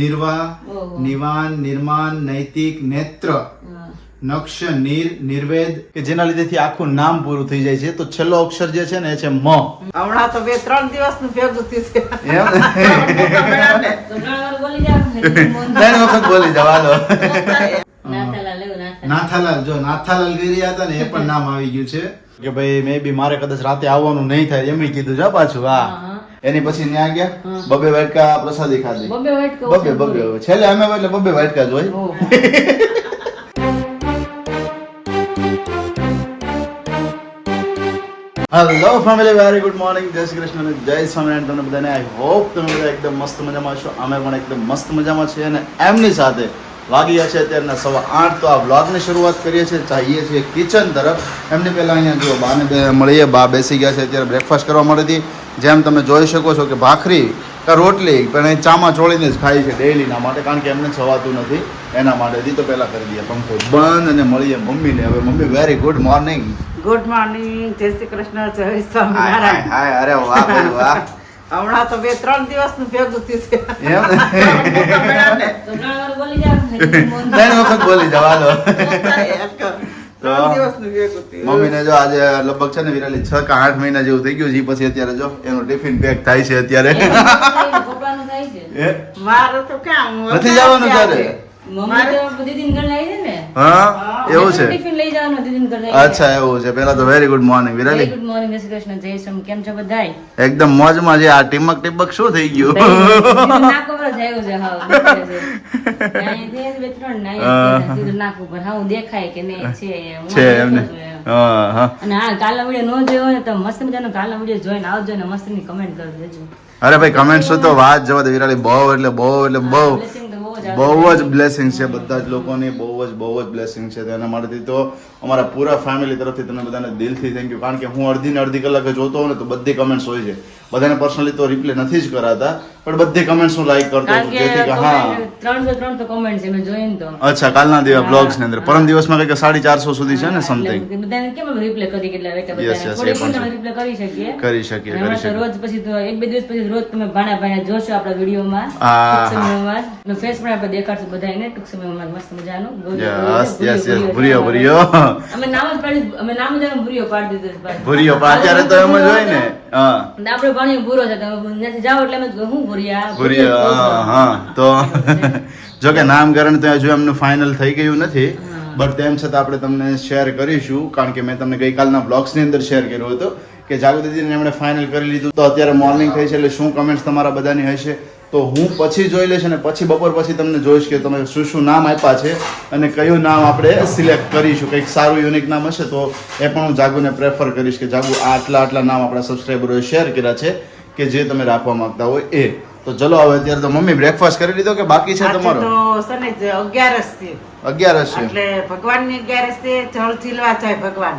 નિર્વાહ નિવાન નિર્માણ નૈતિક નેત્ર. નક્ષ નીર નિર્વેદ. કે જેના લીધેથી આખું નામ પૂરું થઈ જાય છે. તો છેલ્લો અક્ષર જે છે ને એ છે મ. હમણાં તો બે ત્રણ દિવસનું ભેગું થયું છે. ત્રણ વખત બોલી જવા દો નાથાલાલ જો નાથાલાલ ગીરી હતા ને એ પણ નામ આવી ગયું છે. કે ભાઈ મે બી મારે કદાચ રાતે આવવાનું નહીં થાય એમ કીધું છે પાછું આ હા. એની પછી ત્યાં ગયા. હા. બબે વાટકા પ્રસાદી ખાધી. બબે વાટકા બબે ઓછા બબે. પૂરી. છેલ્લે અમે એટલે બબે વાટકા જ હોય. ઓહો. Hello family very good morning જય શ્રી કૃષ્ણ અને જય સ્વામિનારાયણ તમને બધાને. આઈ હોપ તમે બધા એકદમ મસ્ત મજામાં છો. અમે પણ એકદમ મસ્ત મજામાં છીએ અને એમની સાથે વાગી ગયા છે અત્યારના સવા આઠ. તો આ વ્લોગની શરૂઆત કરીએ છીએ. ચાહીએ છીએ કિચન તરફ. એમની પહેલાં અહીંયા જુઓ બાને બે મળીએ. બા બેસી ગયા છે. અત્યારે બ્રેકફાસ્ટ કરવા મળીથી જેમ તમે જોઈ શકો છો કે ભાખરી કે રોટલી પણ એ ચામાં ચોળીને જ ખાય છે ડેઈલીના માટે કારણ કે એમને છવાતું નથી. એના માટેથી તો પહેલાં કરી દઈએ પંખો બંધ અને મળીએ મમ્મીને. હવે mummy very good morning good morning જય શ્રી કૃષ્ણ જય સ્વામિનારાયણ. હાય અરે વાહ ભાઈ વાહ. હમણાં તો બે ત્રણ દિવસનું ભેગું થયું છે. એમ? તો ત્રણ વાર બોલી જાઓ. ત્રણ વખત બોલી જવા દો થયું મમ્મીને જો આજે લગભગ છે ને વિરાલી છ કે આઠ મહિના જેવું થઈ ગયું છે પછી અત્યારે જો એનું ટિફિન પેક થાય છે અત્યારે. તો નથી જવાનું અત્યારે હા એવું છે? ટિફિન લઈ જવાનું દીદીને ઘર લાવી અચ્છા એવું છે. પેલા તો very good morning Virali. Good morning જય શ્રી કૃષ્ણ. જય શ્રી કેમ છો બધાય? એકદમ મોજમાં છે. આ ટીમક ટીમક શું થઈ ગયું? નાક ઉપર જ છે. હાવ દેખાય છે. અહીંયાથી જ બે ત્રણ ને અહીંયાથી દીદીનું નાક ઉપર હાવ દેખાય કે નહીં છે છે એમને. છું એમ. હા હા. અને હા કાલનો વીડિયો ન જોયો હોય તો મસ્ત મજાનો કાલનો વીડિયો જોઈને આવજો ને મસ્તની કમેન્ટ કરી દેજો. અરે ભાઈ કમેન્ટ્સ તો વાત જવા દે વિરાલી. બહુ એટલે બહુ એટલે બહુ. બહુ જ બ્લેસિંગ છે બધા જ લોકોની બહુ જ બહુ જ બ્લેસિંગ છે. તેના એના માટેથી તો અમારા પૂરા ફેમિલી તરફથી તમને બધાને દિલથી થેન્ક યુ કારણ કે હું અડધી ને અડધી કલાકે જોતો હોઉં ને તો બધી કમેન્ટ્સ હોય છે. બધાને પર્સનલી તો રિપ્લે નથી જ કરાતા. પણ બધી કમેન્ટ્સ હું લાઈક કરતો છું. જેથી કે હા. ત્રણસો ત્રણ તો કમેન્ટ છે મેં જોઈને તો. અચ્છા કાલના દિવસ બ્લોગ્સની અંદર. પરમ દિવસમાં કંઈક સાડી ચારસો સુધી છે ને સમથિંગ બધાને કેમ રિપ્લે કરી કેટલા વેટા એ પણ રિપ્લે કરી શકીએ. કરી શકીએ કરી શકીએ. રોજ પછી તો એક બે દિવસ પછી રોજ તમે ભાણા ભાણા જોશો આપણા વિડીયોમાં. હા, સમયમાં. એનો face પણ આપણે દેખાડશું બધાને ટૂંક સમયમાં મસ્ત મજાનું. Yes yes yes Bhuriyo, Bhuriyo અમે નામ જ પાડી અમે નામ જ ભૂરિયો પાડી દીધું. ભૂરિયો અત્યારે તો એમ જ હોય ને. આપણે ભણીએ ભૂરો છે તમે ત્યાંથી જાઓ એટલે હું ભૂરિયા? ભૂરિયા હા તો જો કે નામકરણ તો હજુ એમનું ફાઇનલ થઈ ગયું નથી બટ તેમ છતાં આપણે તમને શેર કરીશું કારણ કે મેં તમને ગઈકાલના બ્લોગ્સની અંદર શેર કર્યું હતું કે જાગૃતિજીને એમણે ફાઇનલ કરી લીધું તો અત્યારે મોર્નિંગ થઈ છે એટલે શું કમેન્ટ્સ તમારા બધાની હશે તો હું પછી જોઈ લઈશ અને પછી બપોર પછી તમને જોઈશ કે તમે શું શું નામ આપ્યા છે અને કયું નામ આપણે સિલેક્ટ કરીશું. કંઈક સારું યુનિક નામ હશે તો એ પણ હું જાગુને પ્રેફર કરીશ કે જાગુ આટલા આટલા નામ આપણા સબસ્ક્રાઈબરોએ શેર કર્યા છે કે જે તમે રાખવા માગતા હોય એ. તો ચલો હવે અત્યારે તો મમ્મી બ્રેકફાસ્ટ કરી લીધો કે બાકી છે તમારો? તો છે ને જે અગિયારસ છે. અગિયારસ છે. એટલે ભગવાનની અગિયારસ છે જળ ઝીલવા જાય ભગવાન.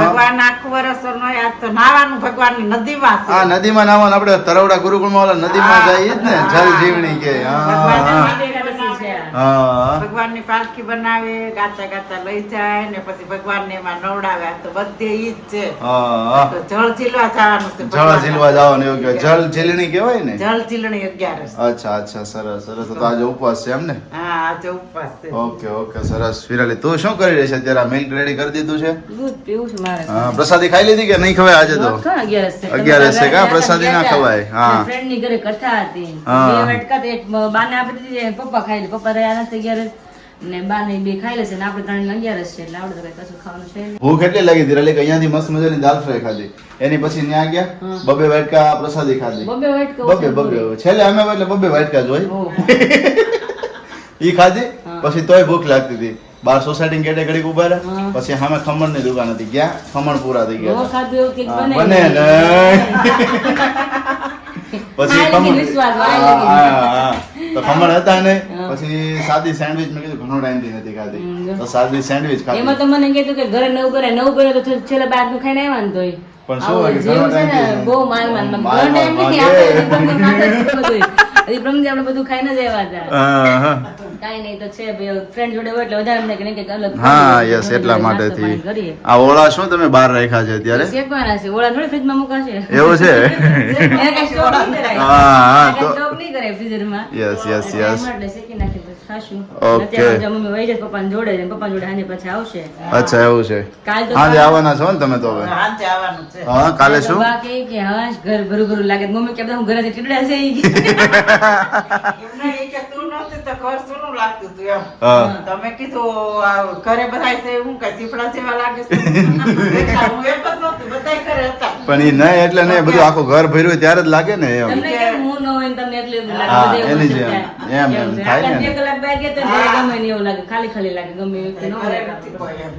ભગવાન આખું વર્ષ નો આજ તો નાવાનું ભગવાનની નદીમાં છે. હા નદીમાં નાવાનું આપણે તરવડા ગુરુકુળમાં ઓલા નદીમાં જાય જ ને જળ જીવણી કે હા હા. ભગવાનની પાલખી બનાવે ગાતા ગાતા લઈ જાય ને પછી ભગવાનને એમાં નવડાવે. તો બધે ઈ જ છે. તો જળ ઝીલવા જવાનું છે જળ ઝીલવા જવાનું એવું કહેવાય. જળ ઝીલણી કહેવાય ને? જળ ઝીલણી અગિયારસ. અચ્છા અચ્છા સરસ સરસ. તો આજે ઉપવાસ છે એમ ને? હા આજે ઉપવાસ છે. ઓકે ઓકે સરસ. વિરાલી તું શું કરી રહી છે અત્યારે? મિલ્ક રેડી કરી દીધું છે? દૂધ પીવું છું મારે. હા પ્રસાદી ખાઈ લીધી કે નહીં ખવાય આજે તો? અગિયારસ છે. કા? પ્રસાદી ના ખવાય. હા. મારા ની ઘરે કથા હતી. બે વાટકા એક બાને આપી દીધી પપ્પા ખાઈ લે. પપ્પા રહ્યા નથી અગિયારસ ને બાને બે ખાઈ લેશે ને આપણે ત્રણ અગિયારસ છે એટલે આપણે તો કઈ કશું ખાવાનું છે નહીં. ભૂખ એટલી લાગી હતી એટલે અહીંયાથી મસ્ત મજાની દાલ ફ્રાય ખાધી. એની પછી ત્યાં ગયા બબે વાટકા પ્રસાદી ખાધી. બબે વાટકા બબે બબે છેલ્લે અમે એટલે બબે વાટકા જ હોય. ઈ ખાધી પછી તોય ભૂખ લાગતી હતી. બાર સોસાયટી ગેટે ઘડીક ઊભા રહ્યા. પછી સામે ખમણની દુકાન હતી. ગયા ખમણ પૂરા થઈ ગયા બને ને પછી ખમણ. તો ખમણ હતા ને. પછી સાદી સેન્ડવિચ મેં કીધું ઘણો ટાઈમથી નથી ખાધી તો સાદી સેન્ડવિચ એમાં ખાધી તો મને કીધું કે ઘરે નવું કરે નવું કરે તો છેલ્લે- બાર બહારનું ખાઈને આવ્યા ને તોય પણ શું હોય ઘણો ટાઈમ બહુ માર. માર ઘણો ટાઈમ નથી, આપણે બધું. આપણે બધું ખાઈને જ આવ્યા હતા હા, હા. કાંઈ નહીં તો છે ફ્રેન્ડ જોડે હોય એટલે વધારે અમને કંઈક કંઈક અલગ હા યસ એટલા માટેથી આ ઓળા શું તમે બહાર રાખ્યા છે અત્યારે? શેકવાના છે ઓળા થોડી ફ્રીજમાં મુકાશે. એવું છે? એને કાંઈ સ્ટોક નહીં કરાય. હા, હા, તો- સ્ટોક નહીં કરાય ફ્રીઝરમાં. Yes, yes, એટલે એટલે શેકી નાખીએ ખાશું. Okay. મમ્મી વહી જાય પપ્પાને જોડે પપ્પા જોડે સાંજે પછી આવશે. અચ્છા એવું છે. કાલ તો હાજે આવવાના છો ને તમે તો હવે? હાંજે આવવાનું છે. હા કાલે શું? બા કહે કે હા ઘર ભરું ભરું લાગે. મમ્મી કે બધા હું ઘરે ટીકડા છે તું નહોતી તો ઘર સૂનું લાગતું હતું એમ. હા. તમે કીધું ઘરે બધા છે હું કઈ સીપડા જેવા લાગે છે? હું એક જ નહોતું બધા ઘરે હતા. પણ એ નહીં એટલે નહીં બધું આખું ઘર ભર્યું ત્યારે જ લાગે ને એમ. હું ન હોય તમને એટલે લાગે હા, એની જેમ. એમ, એમ થાય. ને. કલાક તો ગમે એવું લાગે ખાલી ખાલી લાગે ગમે.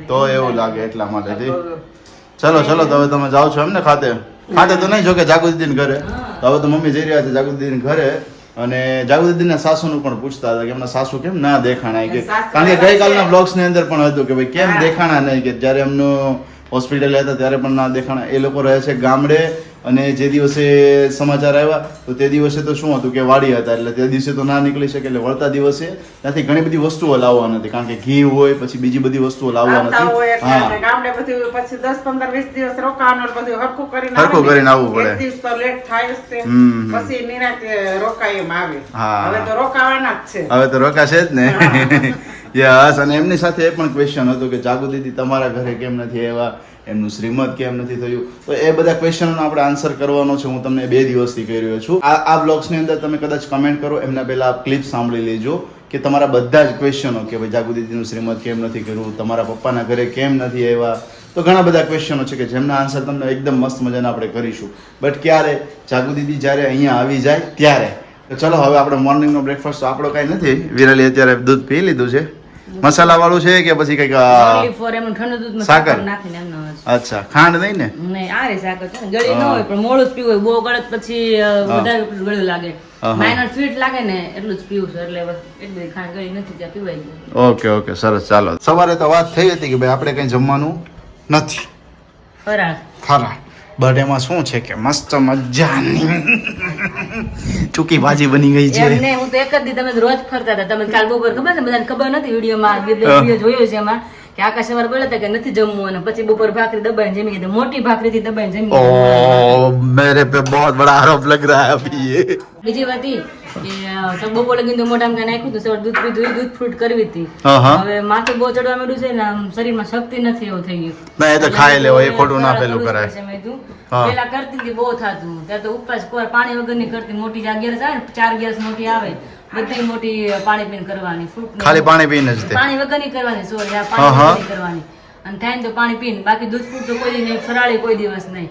તો એવું લાગે એટલા માટેથી ચલો ચલો તો હવે તમે જાઓ છો એમ ને ખાતે. ખાતે તો નહીં જો કે જાગૃતિને ઘરે હવે તો મમ્મી જઈ રહ્યા છે જાગૃતિ ઘરે. અને જાગૃતિના સાસુનું પણ પૂછતા હતા કે એમના સાસુ કેમ ના દેખાણા કે કારણ કે ગઈકાલના બ્લોગ્સની અંદર પણ હતું કે ભાઈ કેમ દેખાણા નહીં કે જ્યારે એમનું હોસ્પિટલ હતા ત્યારે પણ ના દેખાણા. એ લોકો રહે છે ગામડે અને જે દિવસે સમાચાર આવ્યા તો તે દિવસે તો શું હતું કે વાડી હતા એટલે તે દિવસે તો ના નીકળી શકે એટલે વળતા દિવસે ત્યાંથી ઘણી બધી વસ્તુઓ લાવવા નથી કારણ કે ઘી હોય પછી બીજી બધી વસ્તુઓ લાવવા નથી અને ગામડે બધું પછી દસ પંદર વીસ દિવસ રોકાવાનું બધું હરખું કરીને હરખું કરીને આવવું પડે. એક દિવસ તો લેટ થાય છે. પછી નિરાંતે રોકાય એમ આવે. હા. હવે તો રોકાવાના જ છે. હવે તો રોકાશે જ ને. યસ અને એમની સાથે એ પણ ક્વેશ્ચન હતો કે જાગુ દીદી તમારા ઘરે કેમ નથી આવ્યા? એમનું શ્રીમદ કેમ નથી થયું? તો એ બધા ક્વેશ્ચનનો આપણે આન્સર કરવાનો છે. હું તમને બે દિવસથી કહી રહ્યો છું. આ આ બ્લોગ્સની અંદર તમે કદાચ કમેન્ટ કરો. એમના પહેલાં ક્લિપ સાંભળી લેજો કે તમારા બધા જ ક્વેશ્ચનો કે ભાઈ જાગુ દીદીનું શ્રીમદ કેમ નથી કર્યું? તમારા પપ્પાના ઘરે કેમ નથી આવ્યા? તો ઘણા બધા ક્વેશ્ચનો છે કે જેમના આન્સર તમને એકદમ મસ્ત મજાના આપણે કરીશું. બટ ક્યારે? જાગુ દીદી જ્યારે અહીંયા આવી જાય ત્યારે. તો ચલો હવે આપણે મોર્નિંગનો બ્રેકફાસ્ટ આપણો કાંઈ નથી. વિરાલી અત્યારે દૂધ પી લીધું છે. મસાલા વાળું છે કે પછી કંઈક સાકર. અચ્છા ખાંડ નહીં ને? નહીં આ રે સાકર છે ને. ગળી ન હોય પણ મોડું જ પીવું હોય. બહુ ગળત પછી. વધારે ગળ્યું લાગે. માઇનર સ્વીટ લાગે ને એટલું જ પીવું છે. એટલે એટલી બધી ખાંડ ગળી નથી ત્યાં પીવાય ઓકે ઓકે સરસ ચાલો. સવારે તો વાત થઈ હતી કે ભાઈ આપણે કંઈ જમવાનું નથી. ફરાળ. ફરાળ. બટ એમાં શું છે કે મસ્ત મજાની ચૂકી ભાજી બની ગઈ છે. એમને હું તો એક જ દી તમે રોજ ફરતા હતા. તમે કાલ બપોર ખબર છે? બધાને ખબર નથી વિડીયોમાં. વીડિયો જોયો છે એમાં. કે આકાશ અમારે બોલ્યા હતા કે નથી જમવું અને પછી બપોર ભાખરી દબાઈને જમી કીધું મોટી ભાખરી થી દબાઈને જમી ઓ મેરે પે બહોત બડા આરોપ લગ રહા હે અભી યે. બીજી વાત ઈ કે બપોર લગીન તો મોઢામાં કાંઈ નાખ્યું હતું સવાર દૂધ પીધું દૂધ ફ્રૂટ કરવી હતી. હવે માથું બહુ ચડવા માંડ્યું છે ને આમ શરીરમાં શક્તિ નથી એવું થઈ ગયું. ના એ તો ખાઈ લેવો એ ખોટું ના પેલું કરાય. પેલા કરતી હતી બહુ થતું. ત્યારે તો ઉપવાસ પાણી વગરની કરતી મોટી અગિયારસ આવે ચાર અગિયારસ મોટી આવે. બધી મોટી પાણી પીને કરવાની ફ્રૂટ ખાલી પાણી પીને જ તે. પાણી વગરની કરવાની સોરી આ પાણી કરવાની. અને થાય ને તો પાણી પીને. બાકી દૂધ કોઈ દી નહીં ફરાળી કોઈ દિવસ નહીં.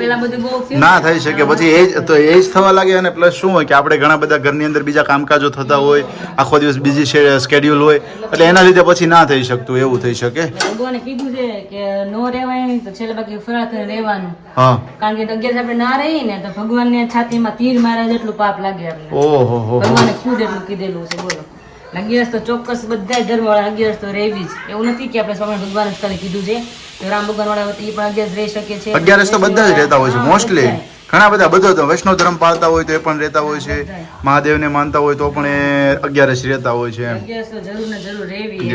પેલા બધું બહુ ના થઈ શકે. પછી એજ તો એજ થવા લાગે અને પ્લસ શું હોય કે આપણે ઘણા બધા ઘરની અંદર બીજા કામકાજો થતા હોય આખો દિવસ બીજી સ્કેડ્યુલ હોય એટલે એના લીધે પછી ના થઈ શકતું એવું થઈ શકે. ભગવાને કીધું છે કે નો રહેવાય નહીં તો છેલ્લે બાકી ફરાળ રહેવાનું. હા. કારણ કે અગિયાર આપણે ના રહીએ ને તો ભગવાનને છાતીમાં તીર મારા જેટલું પાપ લાગે આપણે ઓહો ભગવાને ખુદ એટલું કીધેલું છે બોલો. અગિયારસ તો ચોક્કસ બધા ધર્મ વાળા અગિયારસ તો રહેવી જ. એવું નથી કે આપણે સ્વામી ભગવાન જ ખાલી કીધું છે. રામ ભગવાન વાળા એ પણ અગિયારસ રહી શકે છે. અગિયારસ તો બધા જ રહેતા હોય છે મોસ્ટલી ઘણા બધા બધો તો વૈષ્ણવ ધર્મ પાળતા હોય તો એ પણ રહેતા હોય છે. મહાદેવને માનતા હોય તો પણ એ અગિયારસ રહેતા હોય છે અગિયારસ તો જરૂર ને જરૂર રહેવી.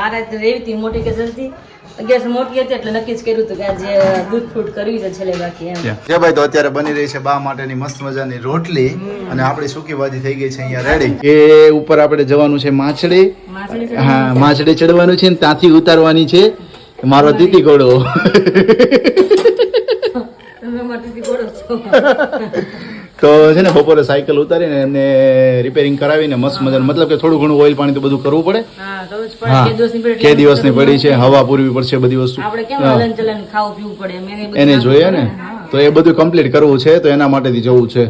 મારે રહેવી મોટી કે જલ્દી અગિયારસ મોટી હતી એટલે નક્કી જ કર્યું હતું કે આજે દૂધ ફ્રૂટ કરવી છે છેલ્લે બાકી એમ. જે ભાઈ તો અત્યારે બની રહી છે બા માટેની મસ્ત મજાની રોટલી અને આપણી સૂકી ભાજી થઈ ગઈ છે અહીંયા રેડી એ ઉપર આપણે જવાનું છે માછડી હા માછડી ચડવાનું છે ને ત્યાંથી ઉતારવાની છે. મારો દીદી ઘોડો. તમે અમારાથી ઘોડો છો. તો છે ને બપોરે સાયકલ ઉતારીને એમને રિપેરિંગ કરાવીને મસ્ત મજાનું મતલબ કે થોડું ઘણું ઓઇલ પાણી તો બધું કરવું પડે. હા કે દિવસની પડી છે હવા પૂરવી પડશે બધી વસ્તુ. એને જોઈએ ને. તો એ બધું કમ્પ્લીટ કરવું છે તો એના માટેથી જવું છે.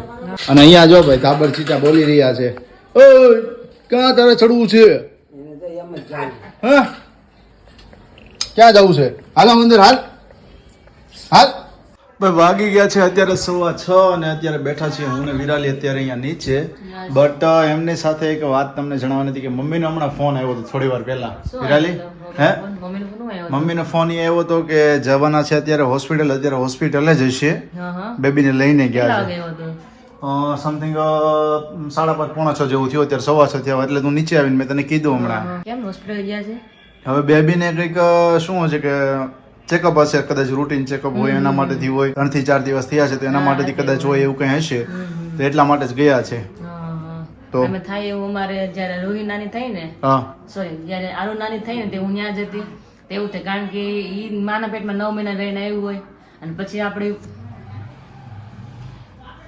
અને અહીંયા જો ભાઈ તાબર ચીચા બોલી રહ્યા છે. ઓય ક્યાં તારે ચડવું છે? હા? ક્યાં જવું છે? હાલો મંદિર હાલ. હાલ. ભાઈ વાગી ગયા છે અત્યારે સવા છ અને અત્યારે બેઠા છીએ હું ને વિરાલી અત્યારે અહીંયા નીચે. બટ એમની સાથે એક વાત તમને જણાવવાની હતી કે મમ્મીનો હમણાં ફોન આવ્યો હતો થોડી વાર પહેલા. વિરાલી? હે? મમ્મીનું ફોન એ આવ્યો હતો કે જવાના છે અત્યારે હોસ્પિટલ અત્યારે હોસ્પિટલે જ હશે. બેબીને લઈને ગયા છે. સમથિંગ સાડા પાંચ પોણા છ જેવું થયું. અત્યારે સવા છ થયા એટલે તું નીચે આવીને મેં તને કીધું હમણાં. કેમ હોસ્પિટલ ગયા છે? હવે બેબીને કંઈક શું છે કે ચેકઅપ હશે કદાચ રૂટીન ચેકઅપ હોય એના માટેથી હોય ત્રણથી ચાર દિવસ થયા છે તો એના માટેથી કદાચ હોય. એવું કંઈ હશે. તો એટલા માટે જ ગયા છે. તો? અમે થાય એવું અમારે જયારે રોહી નાની થઈ ને સોરી જયારે આરુ નાની થઈ ને તે હું ત્યાં જતી તેવું થાય કારણ કે ઈ માના પેટમાં નવ મહિના રહીને આવ્યું હોય. અને પછી આપણે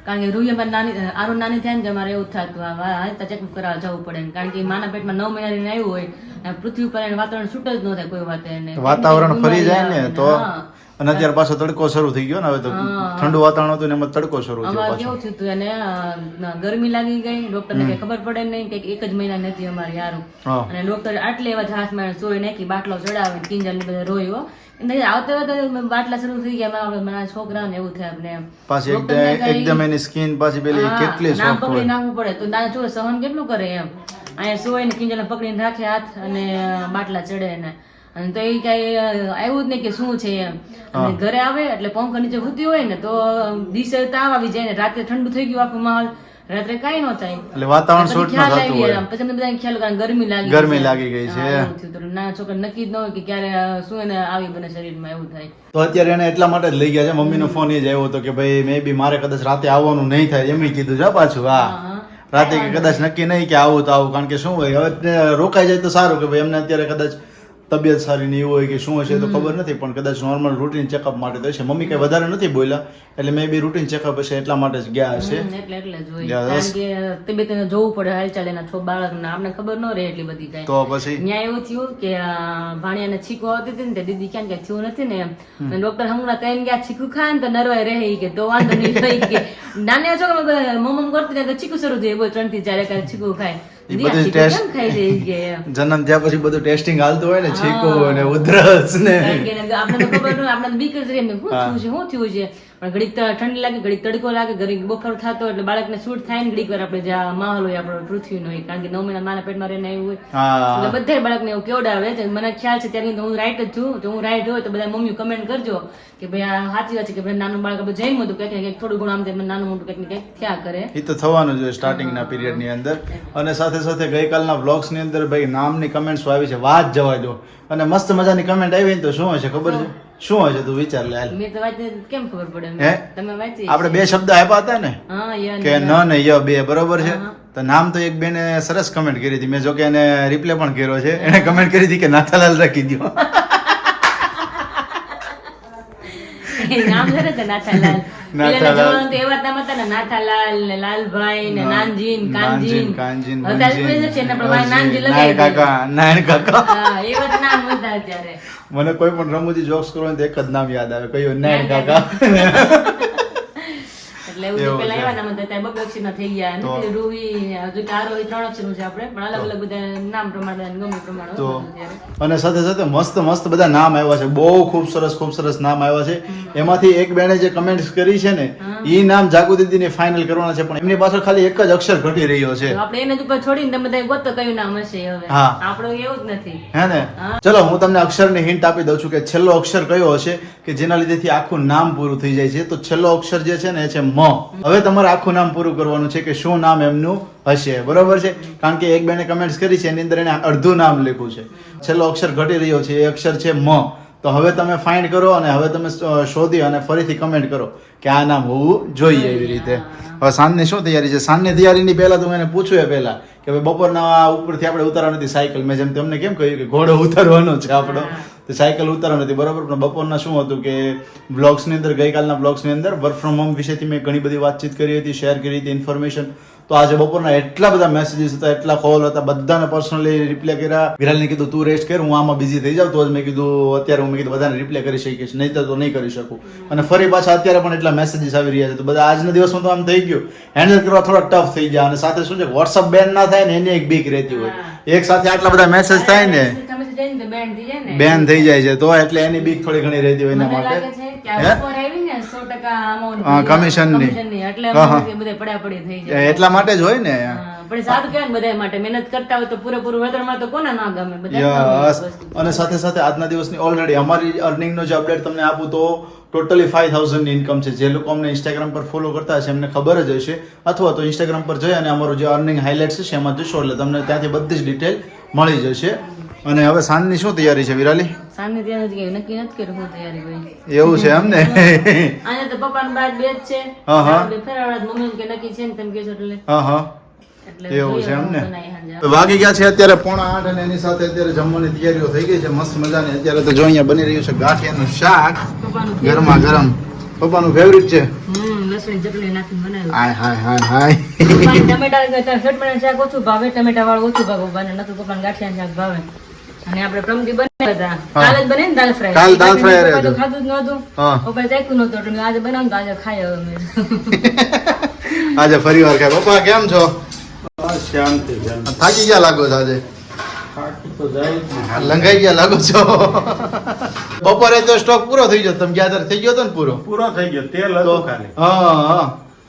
કારણ કે રૂહી અમારે નાની આરુ નાની થાય ને અમારે એવું થતું આ વા- ચેકઅપ કરાવવા જવું પડે. કારણ કે માના પેટમાં નવ મહિના રહીને આવ્યું હોય પૃથ્વી એને વાતાવરણ છૂટ જ ન થાય કોઈ વાતે વાતાવરણ ફરી જાય ને તો અને અત્યારે પાછો તડકો શરૂ થઈ ગયો ને હવે તો ઠંડુ વાતાવરણ હતું એમાં તડકો શરૂ થયો પાછો. કેવું થયું હતું એને ગરમી લાગી ગઈ. ડોક્ટરને કઈ ખબર પડે નહીં કે એક જ મહિના નથી અમારે યારું. અને ડોક્ટર આટલે એવા હાથમાં સોય નાખી બાટલો ચડાવી કિંજલ ને બધા રોયો. આવતા આવતા બાટલા શરૂ થઈ ગયા મારા છોકરા ને એવું થાય આપણે પાછી એકદમ એની સ્કિન પાછી પેલી કેટલી નામ પકડી નાખવું પડે. તો ના જો સહન કેટલું કરે એમ. અહીંયા સોય ને કિંજલને પકડીને રાખે હાથ અને બાટલા ચડે ને અને તો એ કઈ આવ્યું જ નહીં કે શું છે એમ. અને ઘરે આવે એટલે પંખ નીચે હુતી હોય ને તો દિવસે તાવ આવી જાય ને રાત્રે ઠંડુ થઈ ગયું આખું માહોલ. રાત્રે કઈ ન થાય. એટલે વાતાવરણ ન ખ્યાલ થતું હોય. પછી અમને બધાને ખ્યાલ કારણ ગરમી લાગી ગરમી લાગી ગઈ છે. ના તો છોકરા નક્કી જ ન હોય કે ક્યારે શું એને આવી બને શરીરમાં એવું થાય. તો અત્યારે એને એટલા માટે જ લઈ ગયા છે. મમ્મીનો ફોન એ જ આવ્યો હતો કે ભાઈ મે બી મારે કદાચ રાતે આવવાનું નહીં થાય. એમ કીધું છે પાછું હા. રાતે કદાચ નક્કી નહીં કે આવું તો આવું, કારણ કે શું હોય? હવે રોકાઈ જાય તો સારું કે ભાઈ, એમને અત્યારે કદાચ તબિયત સારી નહીં હોય કે શું હશે તો ખબર નથી પણ કદાચ નોર્મલ રૂટીન ચેકઅપ માટે તો હશે. મમ્મી કઈ વધારે નથી બોલ્યા એટલે મેં બી રૂટીન ચેકઅપ હશે એટલા માટે જ ગયા હશે. એટલે એટલે તબિયત જોવું પડે હાલચાલ એના છો બાળકને આપણે ખબર ન રહે એટલી બધી કઈ. તો પછી? ન્યાય એવું થયું કે ભાણિયાને છીકું આવતી હતી ને દીદી ક્યાં ક્યાં થયું નથી ને એમ. ડોક્ટર હમણાં કહીને ગયા છીકું ખાય ને તો નરવાય રહે કે તો વાંધો નહીં થઈ કે. નાના છોકરા મમ્મ કરતી ત્યાં તો શરૂ થઈ બોલ ત્રણથી ચાર એકાદ છીકું ખાય. આ બધું એમ? જન્મ થયા પછી બધું ટેસ્ટિંગ હાલતું હોય ને છીકો ને ઉધરસ ને. આપણે તો ખબર આપણે બીક જ રહે શું થયું છે શું થયું છે? પણ ઘડીક ઠંડી લાગે ઘડીક તડકો લાગે ઘડીક બફારો થતો એટલે બાળકને સૂટ થાય ને ઘડીક વાર આપણે જે માહોલ હોય આપણો પૃથ્વીનો હોય કારણ કે નવ મહિના માના પેટમાં રહીને આવ્યું હોય. એટલે બધા બાળકને એવું કેવડાવે છે. મને ખ્યાલ છે ત્યારે હું રાઈટ જ છું. જો હું રાઈટ હોય તો બધા મમ્મી કમેન્ટ કરજો કે ભાઈ આ સાચી વાત છે કે ભાઈ નાનું બાળક આપણે જઈ હતું કંઈક કંઈક થોડું ઘણું આમ તેમ નાનું મોટું કંઈક કંઈક થયા કરે. એ તો થવાનું જોઈએ સ્ટાર્ટિંગના પીરિયડની અંદર. અને સાથે સાથે ગઈકાલના વ્લોગ્સની અંદર ભાઈ નામની કમેન્ટ્સ આવી છે. વાત જવા દો. અને મસ્ત મજાની કમેન્ટ આવી તો શું હશે ખબર છે? શું હોય છે તું વિચાર લે. મેં તો વાંચી કેમ ખબર પડે હે? તમે વાંચી આપણે બે શબ્દ આપ્યા હતા ને? કે ન ને ય બે બરોબર છે? તો નામ તો એક બેને સરસ કમેન્ટ કરી હતી. મેં જો કે એને રિપ્લે પણ કર્યો છે. એને કમેન્ટ કરી હતી કે નાથાલાલ રાખી દો નામ નાથાલાલ. નાથાલાલ. તો એવા નામ હતા ને નાથાલાલ ને લાલભાઈ ને નાનજીન કાનજીન. તારી છે ને નાનજી કાકા નાયણ કાકા. એવા નામ હતા મને કોઈ પણ રમૂજી જોક્સ કરો ને એક જ નામ યાદ આવે. કયું નાયણ કાકા. એટલે એવું પેલા આવ્યા નામ હતા ત્યારે બબે અક્ષરના થઈ ગયા. નથી રૂહી ને હજુ ચારો એ ત્રણ અક્ષર છે આપણે. પણ અલગ અલગ બધા નામ પ્રમાણે ગમે પ્રમાણે. અને સાથે સાથે મસ્ત મસ્ત બધા નામ આવ્યા છે. બહુ ખૂબ સરસ ખૂબ સરસ નામ આવ્યા છે. એમાંથી એક બેને જે કમેન્ટ્સ કરી છે ને એ નામ જાગુ દીદીને ફાઇનલ કરવાના છે પણ એમની પાછળ ખાલી એક જ અક્ષર ઘટી રહ્યો છે. આપણે એને ઉપર છોડીને તમે બધા ગોતો કયું નામ હશે હવે. હા. આપણો એવું જ નથી. હે ને? ચલો હું તમને અક્ષરની હિન્ટ આપી દઉં છું કે છેલ્લો અક્ષર કયો હશે કે જેના લીધેથી આખું નામ પૂરું થઈ જાય છે. તો છેલ્લો અક્ષર જે છે ને એ છે મ. હવે તમારે આખું નામ પૂરું કરવાનું છે કે શું નામ એમનું હશે, બરોબર છે? કારણ કે એક બેને કમેન્ટ્સ કરી છે, એની અંદર એને અડધું નામ લખ્યું છે. છેલ્લો અક્ષર ઘટી રહ્યો છે, એ અક્ષર છે મ. તો હવે તમે ફાઇન્ડ કરો અને હવે તમે શોધી અને ફરીથી કમેન્ટ કરો કે આ નામ હોવું જોઈએ એવી રીતે. હવે સાંજની શું તૈયારી છે? સાંજની તૈયારીની પહેલા તો હું એને પૂછું એ પહેલા કે ભાઈ બપોરના ઉપરથી આપણે ઉતારવાની નથી સાયકલ. મેં જેમ તમને કેમ કહ્યું કે ઘોડો ઉતારવાનો છે આપણો. તો સાયકલ ઉતારો નથી બરાબર? પણ બપોરના શું હતું કે બ્લોગ્સની અંદર ગઈકાલના બ્લોગ્સની અંદર વર્ક ફ્રોમ હોમ વિશેથી મેં ઘણી બધી વાતચીત કરી હતી શેર કરી હતી ઇન્ફોર્મેશન તો આજે બપોરના એટલા બધા મેસેજીસ હતા એટલા કોલ હતા બધાને પર્સનલી રિપ્લાય કર્યા. વિરાલને કીધું તું રેસ્ટ કર હું આમાં બિઝી થઈ જાઉં. તો જ મેં કીધું અત્યારે હું મેં કીધું બધાને રિપ્લાય કરી શકીશ નહીં તો નહીં કરી શકું. અને ફરી પાછા અત્યારે પણ એટલા મેસેજીસ આવી રહ્યા છે. તો બધા આજના દિવસમાં તો આમ થઈ ગયું. હેન્ડલ કરવા થોડા ટફ થઈ ગયા. અને સાથે શું છે વોટ્સઅપ બેન ના થાય ને એની એક બીક રહેતી હોય. એક સાથે આટલા બધા મેસેજ થાય ને બેન થઈ જાય બેન થઈ જાય છે. તો એટલે એની બીક થોડી ઘણી રહેતી હોય એના માટે. છે કે આ હે? offer આવી ને 100% amount હા, ની, commission ની. commission ની, એટલે માટે જ હોય ને પણ સારું કહેવાય ને બધા માટે. મહેનત કરતા હોય તો પૂરેપૂરું વળતર મળે તો કોને ના ગમે? બધા અને સાથે સાથે આજના દિવસની ઓલરેડી અમારી અર્નિંગનો જે અપડેટ તમને આપું તો ટોટલી ફાઈવ થાઉઝન્ડની ઇન્કમ છે. જે લોકો અમને ઇન્સ્ટાગ્રામ પર ફોલો કરતા હશે એમને ખબર જ હશે. અથવા તો ઇન્સ્ટાગ્રામ પર જઈ અને અમારું જે અર્નિંગ હાઇલાઇટ્સ છે એમાં જશો? એટલે તમને ત્યાંથી બધી જ ડિટેલ મળી જશે. અને હવે સાંજની શું તૈયારી છે વિરાલી? સાંજે ત્યાં નથી નક્કી નથી કર્યું હું તૈયારી ભાઈ એવું છે એમ ને? આજે તો પપ્પા ને બાદ બે જ છે. હા, હા. ફેરાવડા મમ્મી કે નક્કી છે ને તમે કહેશો એટલે. હા હા. એવું છે એમ ને? વાગી ગયા છે અત્યારે પોણા આઠ અને એની સાથે અત્યારે જમવાની તૈયારીઓ થઈ ગઈ છે મસ્ત મજાની. અત્યારે તો જો અહીંયા બની રહ્યું છે ગાંઠિયાનું શાક. ગરમા ગરમ. પપ્પાનું ફેવરિટ છે. લસણી ચટણી નાખીને બનાવ્યું. હાય હાય હાય હાય. ટમેટા કરતા શાક ઓછું ભાવે ટમેટા વાળું ઓછું ભાવે. બને નતું પપ્પાને ગાંઠિયા શાક ભાવે. અને આપણે પ્રમદી બનાવ્યા હતા કાલે જ બને ને દાલ ફ્રાય. કાલ દાલ ખાધું જ નહોતું. હા. પપ્પાએ ચાખ્યું નહોતું. એટલે આજે બનાવ્યું તો આજે ખાઈ હવે આજે ફરી વાર ખાય પપ્પા કેમ છો? શાંતિ. થાકી ગયા લાગો છો આજે? લંઘાઈ ગયા લાગો છો. બપોરે તો સ્ટોક પૂરો થઈ ગયો. તમે ગયા થઈ ગયો હતો ને પૂરો? પૂરો થઈ ગયો. તેલ તો હતું ખાલી. હા હા.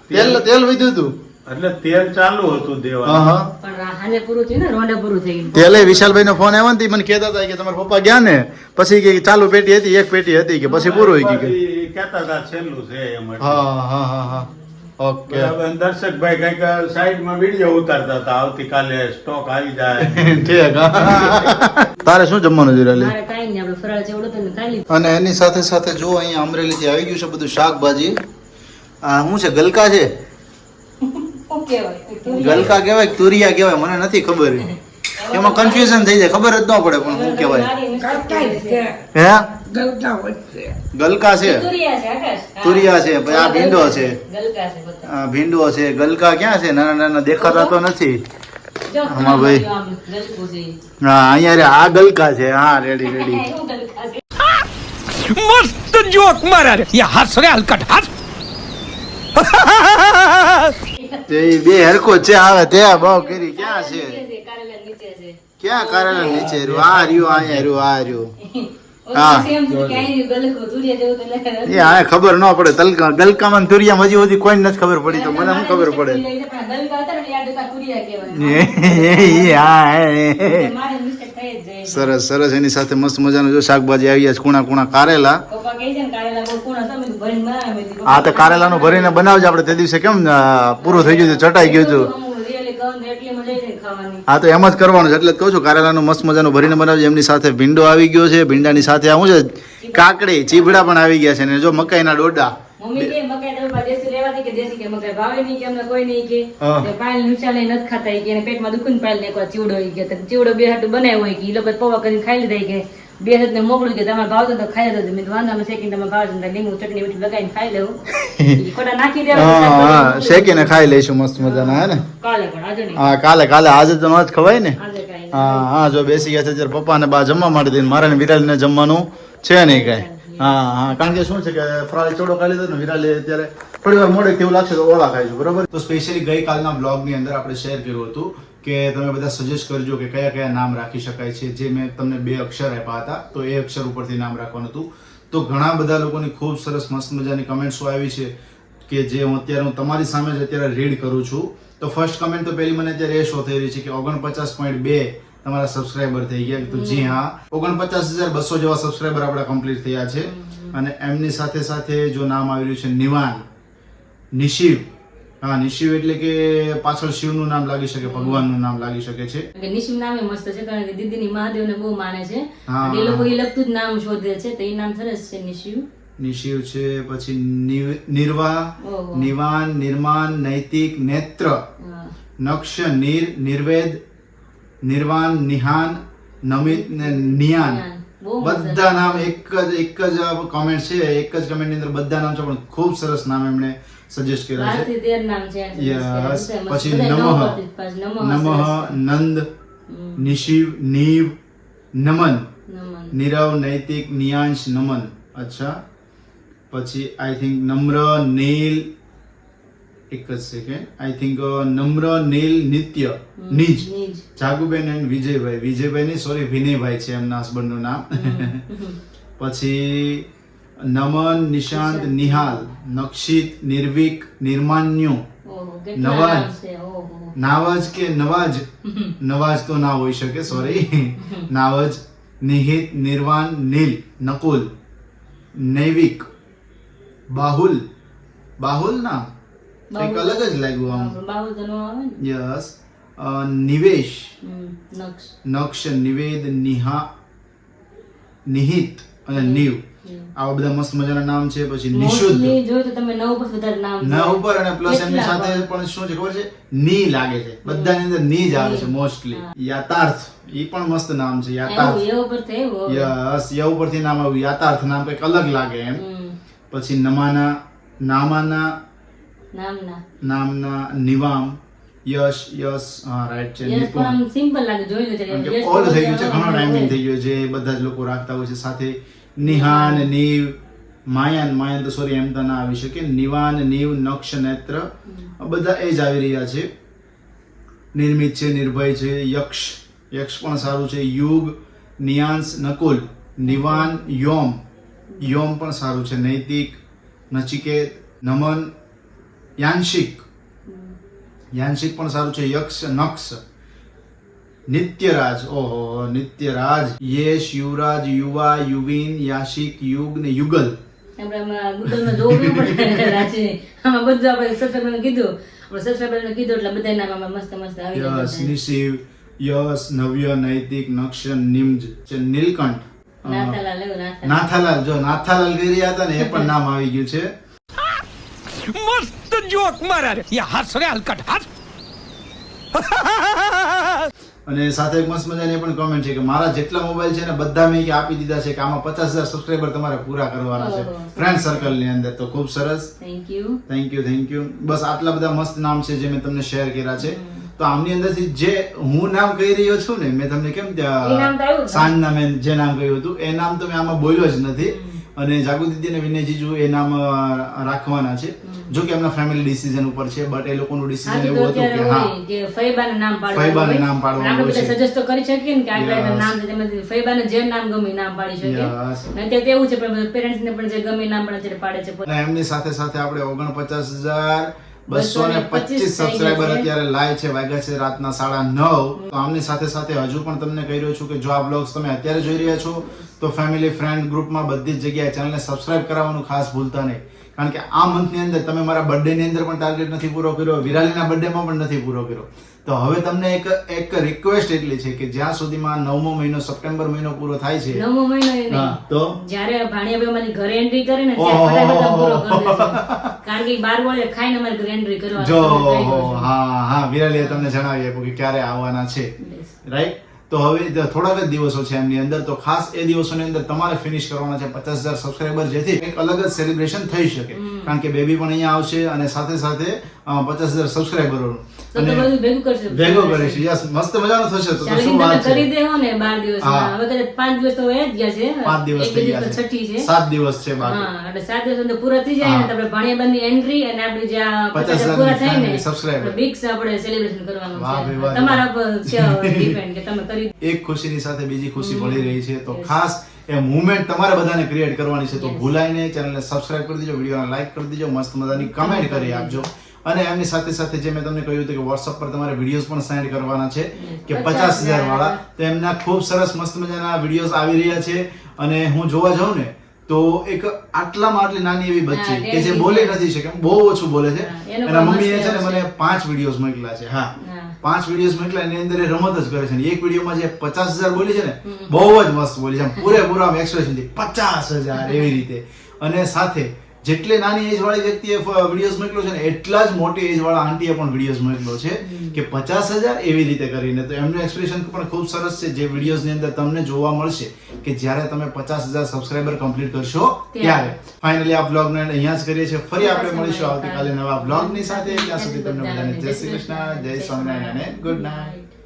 તેલ તેલ વીધું હતું. એટલે તેલ ચાલુ હતું હા દેવાનું. હા પણ હાને પૂરું થયું ને રોંડે પૂરું થઈ ગયું. તેલે વિશાલભાઈ નો ફોન આવ્યો ને મને કહેતા હતા કે તમારા પપ્પા ગયા ને પછી કે ચાલુ પેટી હતી એક પેટી હતી કે પછી પૂરું થઈ ગયું. કહેતા હતા છેલ્લું છે હા હા હા હા. ઓકે. દર્શક દર્શકભાઈ કંઈક સાઈડમાં વીડિયો ઉતારતા હતા. આવતીકાલે સ્ટોક આવી જાય. ઠીક તારે શું જમવાનું ખાઈ લીધું. અને એની સાથે સાથે જો અહીંયા અમરેલીથી આવી ગયું છે બધું શાકભાજી. આ શું છે ગલકા છે? ગલકા કહેવાય તુરિયા કહેવાય? મને નથી ખબર. એમાં કન્ફ્યુઝન થઈ જાય. ખબર જ ન પડે પણ શું કહેવાય. હે? ગલકા છે. તુરિયા છે આ ભીંડો છે. ભીંડો છે ગલકા ક્યાં છે? નાના નાના દેખાતા તો નથી. હા ભાઈ. હા અહીંયા આ ગલકા છે. હા રેડી રેડી મસ્ત જોક મારા રે. યા હસ રે હલકટ હસ તે બે હરકો છે. આવે તે ભાવ કરી ક્યાં છે? ક્યાં કારણ નીચે રહ્યું? આ રહ્યું અહીંયા રહ્યું આ રહ્યું. હા. ખબર ન પડે તલકા ગલકામાં તુરિયા હજી સુધી કોઈ નથી ખબર પડી તો મને શું ખબર પડે. સરસ સરસ એની સાથે મસ્ત મજાનું જો શાકભાજી આવી જાય છે કુણા કુણા કારેલા. આ તો કારેલાનું ભરીને બનાવજો આપણે તે દિવસે કેમ પૂરું થઈ ગયું હતું ચટાઈ ગયું હતું હા તો એમ જ કરવાનું છે. એટલે કહું છું કારેલાનું મસ્ત મજાનું ભરીને બનાવજો. એમની સાથે ભીંડો આવી ગયો છે ભીંડાની સાથે આ શું છે કાકડી ચીભડા પણ આવી ગયા છે. ને જો મકાઈના ડોડા. પેટમાં દુખું ને ને ચીવડો બે હાટું બનાવ્યો હોય કે એ લોકો પૌવા કરીને ખાઈ લીધા કે. બે ને મોકલું કે તમારે ભાવતો તો ખાઈ લેજો. મેં કીધું વાંધો નહીં શેકીને તમે ભાવજો ને લીંબુ ચટણી મીઠું લગાવીને ખાઈ લેવું. ખોટા નાખી દેવા હા શેકીને ખાઈ લઈશું મસ્ત મજાના હે ને? કાલે પણ આજે હા કાલે કાલે આજે તો ન જ ખવાય ને. હા હા જો બેસી ગયા છે ત્યારે પપ્પા ને બા જમવા માટે દઈને મારે ને વિરાલીને જમવાનું છે નહીં કાંઈ. હા હા. કારણ કે શું છે કે ફરાળી ચોડો ખાઈ લીધો ને વિરાલી અત્યારે થોડી વાર મોડે એવું લાગશે તો ઓળા ખાઈશું બરોબર? તો સ્પેશિયલી ગઈકાલના બ્લોગની અંદર આપણે શેર કર્યું હતું કે તમે બધા સજેસ્ટ કરજો કે કયા કયા નામ રાખી શકાય છે. જે મેં તમને બે અક્ષર આપ્યા હતા તો એ અક્ષર ઉપરથી નામ રાખવાનું હતું. તો ઘણા બધા લોકોની ખૂબ સરસ મસ્ત મજાની કમેન્ટ્સો આવી છે કે જે હું અત્યારે હું તમારી સામે જ અત્યારે રીડ કરું છું. તો ફર્સ્ટ કમેન્ટ તો પહેલી મને અત્યારે એ શો થઈ રહી છે કે ઓગણપચાસ પોઈન્ટ બે તમારા સબસ્ક્રાઈબર થઈ ગયા તો જી હા ઓગણપચાસ હજાર બસો જેવા સબસ્ક્રાઈબર આપણા કમ્પ્લીટ થયા છે. અને એમની સાથે સાથે જો નામ આવી રહ્યું છે નિવાન નિશિવ હા નિશિવ એટલે કે પાછળ શિવનું નામ લાગી શકે ભગવાનનું નામ લાગી શકે છે. કે નિશિમ નામે મસ્ત છે કારણ કે દીદીની મહાદેવને બહુ માને છે. એ લોકો એ લગતું જ નામ શોધે છે તો એ નામ સરસ છે નિશિવ નિશિવ છે પછી નિર્વાહ નિવાન નિર્માણ નૈતિક નેત્ર. નક્ષ નિર નિર્વેદ નિર્વાણ નિહાન નમિત ને નિયાન. બધા નામ એક જ એક જ કોમેન્ટ છે એક જ કમેન્ટની અંદર બધા નામ છે પણ ખૂબ સરસ નામ એમણે સજેસ્ટ કર્યા છે. યસ. પછી નમઃ. નમઃ નંદ નિશિવ નીવ નમન. નિરવ નૈતિક નિયાંશ નમન. અચ્છા. પછી આઈ થિંક નમ્ર નીલ. એક જ સેકન્ડ આઈ થિંક નમ્ર નીલ નિત્ય. નિજ. નિજ. જાગુબેન એન્ડ વિજયભાઈ. વિજયભાઈ ની સોરી વિનયભાઈ છે એમના હસબન્ડનું નામ. પછી નમન નિશાંત નિહાલ નક્ષિત નિર્વિક નિર્માન્યુ. નવાજ. નાવજ કે નવાજ? નવાજ તો ના હોઈ શકે સોરી નાવજ નિહિત નિર્વાણ નીલ નકુલ નૈવિક બાહુલ. બાહુલ ના કંઈક અલગ જ લાગ્યું આમ. યસ. નિવેશ. નક્ષ. નિવેદ નિહા નિહિત અને નીવ. આવા બધા મસ્ત મજાના નામ છે પછી નિશુદ્ધ. જો તો તમે નવ ઉપર વધારે નામ નવ ઉપર અને પ્લસ એમની સાથે પણ. શું છે ખબર છે? ની લાગે છે. બધાની અંદરની જ આવે છે મોસ્ટલી. યાતાર્થ. ઈ પણ મસ્ત નામ છે યાતાર્થ. એવું ઉપર હવે. યસ ય ઉપરથી નામ આવ્યું. યાતાર્થ નામ કંઈક અલગ લાગે એમ. પછી નમાના નામાના નામના. નામના નિવામ. યશ યશ હા રાઈટ છે નિપુણ સિમ્પલ લાગે જોઈ લો છે ઓલ થઈ ગયું છે ઘણો ટાઈમિંગ થઈ ગયો છે બધા જ લોકો રાખતા હોય છે. સાથે નિહાન નીવ, માયાન માયાન તો સોરી એમ તો ના આવી શકે. નિવાન, નીવ, નક્ષ, નેત્ર બધા એ જ આવી રહ્યા છે. નિર્મિત છે, નિર્ભય છે, યક્ષ યક્ષ પણ સારું છે. યુગ, નિયાંશ, નકુલ, નિવાન, યોમ યોમ પણ સારું છે. નૈતિક, નચિકેત, નમન, યાંશિક. યાંશિક પણ સારું છે. યક્ષ, નક્ષ. નિત્યરાજ ઓહો નિત્યરાજ. યશ યુવરાજ યુવા યુવીન યાશિક યુગ ને યુગલ. નવ્ય નૈતિક નક્ષન નિમજ છે નીલકંઠ. નાથાલાલ જો નાથાલાલ ગઈ હતા ને એ પણ નામ આવી ગયું છે. મસ્ત જોક મારા યા હલકટ હસ અને સાથે મસ્ત મજાની પણ કોમેન્ટ છે કે મારા જેટલા મોબાઈલ છે ને બધા મેં આપી દીધા છે કે આમાં પચાસ હજાર સબસ્ક્રાઈબર તમારે પૂરા કરવાના છે. ફ્રેન્ડ સર્કલની અંદર. તો ખૂબ સરસ. Thank you thank you thank you બસ આટલા બધા મસ્ત નામ છે જે મેં તમને શેર કર્યા છે. તો આમની અંદરથી જે હું નામ કહી રહ્યો છું ને મેં તમને કેમ સાંજ નામ જે નામ કહ્યું હતું એ નામ તો મેં આમાં બોલ્યો જ નથી. અને જાગુ દીદી અને વિનય જીજુ એ નામ રાખવાના છે જો કે એમના ફેમિલી ડિસિઝન ઉપર છે બટ એ લોકોનું ડિસિઝન એવું હતું કે હા કે ફૈબાને નામ પાડવાનું ફૈબાને નામ પાડવાનું આપણે બધા સજેસ્ટ તો કરી શકીએ ને કે આટલા. નામ છે તેમાંથી ફૈબાને જે નામ ગમે નામ પાડી શકીએ. અને તો એવું છે પણ પેરેન્ટ્સ ને પણ જે ગમે નામ પણ અત્યારે પાડે છે. અને એમની સાથે સાથે આપણે ઓગણપચાસ હજાર બસો ને 225 પચીસ સબસ્ક્રાઈબર. અત્યારે લાઈવ છે વાગ્યા છે રાતના સાડા નવ. તો આમની સાથે સાથે હજુ પણ તમને કહી રહ્યો છું કે જો આ બ્લોગ્સ તમે અત્યારે જોઈ રહ્યા છો તો ફેમિલી ફ્રેન્ડ ગ્રુપમાં બધી જ જગ્યાએ ચેનલને સબસ્ક્રાઈબ કરાવવાનું ખાસ ભૂલતા નહીં. કારણ કે આ મંથની અંદર તમે મારા બર્થડેની અંદર પણ ટાર્ગેટ નથી પૂરો કર્યો વિરાલીના birthday-માં પણ નથી પૂરો કર્યો. તો હવે તમને એક એક રિક્વેસ્ટ એટલી છે કે જ્યાં સુધીમાં નવમો મહિનો સપ્ટેમ્બર મહિનો પૂરો થાય છે. નવમો મહિનો તો? જ્યારે ભાણિયાભાઈ અમારી ઘરે એન્ટ્રી કરે ને. કારણ કે બાર વળે ખાઈને અમારી ઘરે એન્ટ્રી કરવા જો હા હા વિરાલીએ તમને જણાવી આપ્યું કે ક્યારે આવવાના છે. રાઈટ તો હવે થોડાક જ દિવસો છે એમની અંદર તો ખાસ એ દિવસોની અંદર તમારે ફિનિશ કરવાના છે પચાસ હજાર સબસ્ક્રાઈબર જેથી એક અલગ જ સેલિબ્રેશન થઈ શકે. કારણ કે બેબી પણ અહીંયા આવશે અને સાથે સાથે પચાસ હજાર સબસ્ક્રાઈબરો તો તો બધું ભેગું કરશું. ભેગો કરીશું યસ મસ્ત મજાનું થશે તો શું વાત છે? કરી દેહો ને 12 દિવસ હવે કદાચ 5 દિવસ તો વયા જ ગયા છે. 5 દિવસ એક થઈ ગયા છે. છઠ્ઠી છે. 7 દિવસ છે બાકી. હા એટલે 7 દિવસ અંદર પૂરા થઈ જાય ને આપણે ભાણિયાબાની એન્ટ્રી અને આપણી જે પૂરા થાય ને સબસ્ક્રાઇબર subscriber. બિગ આપણે સેલિબ્રેશન કરવાનું. છે. તમારા પર છે ડિપેન્ડ કે તમે કરી એક ખુશીની સાથે બીજી ખુશી મળી રહી છે. તો ખાસ એ મુવમેન્ટ તમારે બધાને ક્રિએટ કરવાની છે. તો. ભૂલાઈને ચેનલને સબસ્ક્રાઇબ કરી દેજો વિડીયોને લાઈક કરી દેજો મસ્ત મજાની કમેન્ટ કરી આપજો. અને એમની સાથે સાથે જે મેં તમને કહ્યું હતું કે વોટ્સઅપ પર તમારે વિડીયોઝ પણ સેન્ડ કરવાના છે કે પચાસ હજાર વાળા. તો એમના ખૂબ સરસ મસ્ત મજાના વિડીયોઝ આવી રહ્યા છે અને હું જોવા જાઉં ને તો એક આટલામાં આટલી નાની એવી બચ્ચી કે જે બોલી નથી શકે બહુ ઓછું બોલે છે. એનો મમ્મીએ છે ને મને પાંચ વિડીયોઝ મોકલા છે હા. પાંચ વિડીયોઝ મોકલા એની અંદર એ રમત જ કરે છે. ને એક વિડીયોમાં જે પચાસ હજાર બોલી છે ને બહુ જ મસ્ત બોલી છે. પૂરેપૂરા આમ થી પચાસ હજાર એવી રીતે. અને સાથે જેટલી નાની એજ વાળી વ્યક્તિએ વિડીયોઝ મોકલો છે ને એટલા જ મોટી એજ વાળા આંટીએ પણ વિડીયોઝ મોકલો છે કે પચાસ હજાર એવી રીતે કરીને. તો એમનું એક્સપ્રેશન પણ ખૂબ સરસ છે. જે વિડીયોઝની અંદર તમને જોવા મળશે કે જ્યારે તમે પચાસ હજાર સબસ્ક્રાઈબર કમ્પ્લીટ કરશો ત્યારે. ફાઇનલી આ બ્લોગને અહીંયા જ કરીએ છીએ. ફરી આપણે મળીશું આવતીકાલે નવા બ્લોગની સાથે. ત્યાં સુધી તમને બધાને જય શ્રી કૃષ્ણ જય સ્વામિનારાયણ અને ગુડ નાઇટ